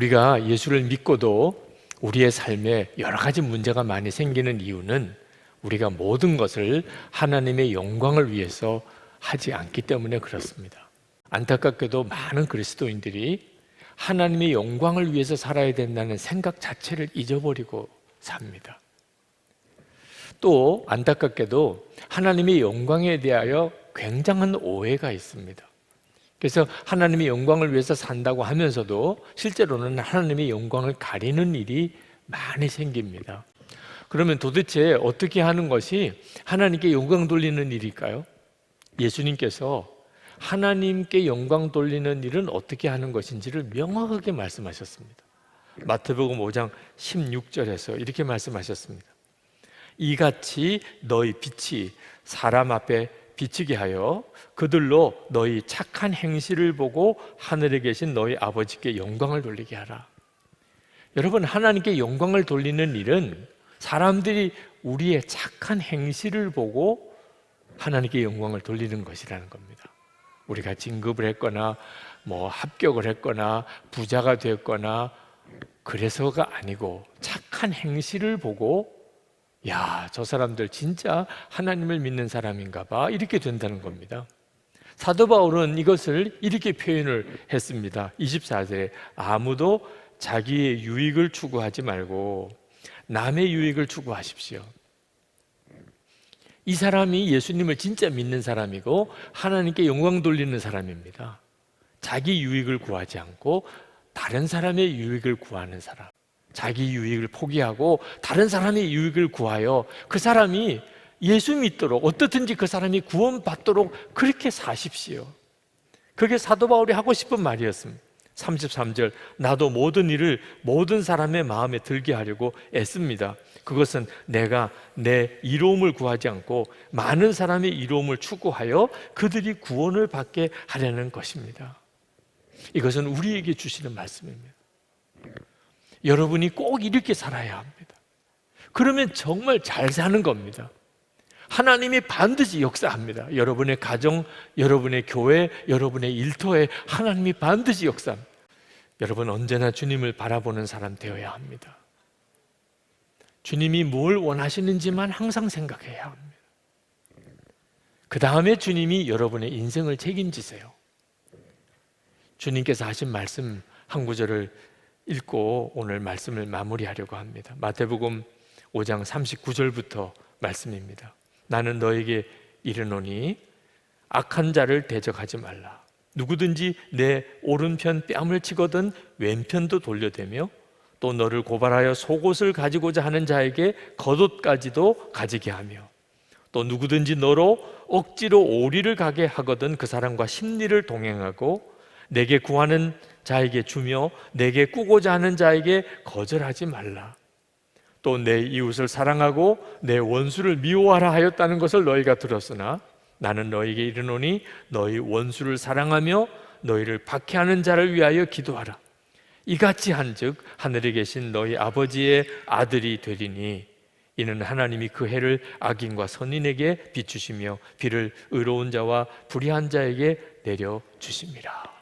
우리가 예수를 믿고도 우리의 삶에 여러 가지 문제가 많이 생기는 이유는 우리가 모든 것을 하나님의 영광을 위해서 하지 않기 때문에 그렇습니다. 안타깝게도 많은 그리스도인들이 하나님의 영광을 위해서 살아야 된다는 생각 자체를 잊어버리고 삽니다. 또 안타깝게도 하나님의 영광에 대하여 굉장한 오해가 있습니다. 그래서 하나님의 영광을 위해서 산다고 하면서도 실제로는 하나님의 영광을 가리는 일이 많이 생깁니다. 그러면 도대체 어떻게 하는 것이 하나님께 영광 돌리는 일일까요? 예수님께서 하나님께 영광 돌리는 일은 어떻게 하는 것인지를 명확하게 말씀하셨습니다. 마태복음 5장 16절에서 이렇게 말씀하셨습니다. 이같이 너희 빛이 사람 앞에 비치게 하여 그들로 너희 착한 행실을 보고 하늘에 계신 너희 아버지께 영광을 돌리게 하라. 여러분, 하나님께 영광을 돌리는 일은 사람들이 우리의 착한 행실을 보고 하나님께 영광을 돌리는 것이라는 겁니다. 우리가 진급을 했거나 뭐 합격을 했거나 부자가 됐거나 그래서가 아니고 착한 행실을 보고 야, 저 사람들 진짜 하나님을 믿는 사람인가 봐. 이렇게 된다는 겁니다. 사도 바울은 이것을 이렇게 표현을 했습니다. 24절에 아무도 자기의 유익을 추구하지 말고 남의 유익을 추구하십시오. 이 사람이 예수님을 진짜 믿는 사람이고 하나님께 영광 돌리는 사람입니다. 자기 유익을 구하지 않고 다른 사람의 유익을 구하는 사람. 자기 유익을 포기하고 다른 사람의 유익을 구하여 그 사람이 예수 믿도록 어떻든지 그 사람이 구원받도록 그렇게 사십시오. 그게 사도 바울이 하고 싶은 말이었습니다. 33절 나도 모든 일을 모든 사람의 마음에 들게 하려고 애씁니다. 그것은 내가 내 이로움을 구하지 않고 많은 사람의 이로움을 추구하여 그들이 구원을 받게 하려는 것입니다. 이것은 우리에게 주시는 말씀입니다. 여러분이 꼭 이렇게 살아야 합니다. 그러면 정말 잘 사는 겁니다. 하나님이 반드시 역사합니다. 여러분의 가정, 여러분의 교회, 여러분의 일터에 하나님이 반드시 역사합니다. 여러분 언제나 주님을 바라보는 사람 되어야 합니다. 주님이 뭘 원하시는지만 항상 생각해야 합니다. 그 다음에 주님이 여러분의 인생을 책임지세요. 주님께서 하신 말씀 한 구절을 읽고 오늘 말씀을 마무리하려고 합니다. 마태복음 5장 39절부터 말씀입니다. 나는 너에게 이르노니 악한 자를 대적하지 말라. 누구든지 내 오른편 뺨을 치거든 왼편도 돌려대며 또 너를 고발하여 속옷을 가지고자 하는 자에게 겉옷까지도 가지게 하며 또 누구든지 너로 억지로 오리를 가게 하거든 그 사람과 심리를 동행하고 내게 구하는 자에게 주며 내게 꾸고자 하는 자에게 거절하지 말라. 또 내 이웃을 사랑하고 내 원수를 미워하라 하였다는 것을 너희가 들었으나 나는 너희에게 이르노니 너희 원수를 사랑하며 너희를 박해하는 자를 위하여 기도하라. 이같이 한즉 하늘에 계신 너희 아버지의 아들이 되리니 이는 하나님이 그 해를 악인과 선인에게 비추시며 비를 의로운 자와 불의한 자에게 내려 주십니다.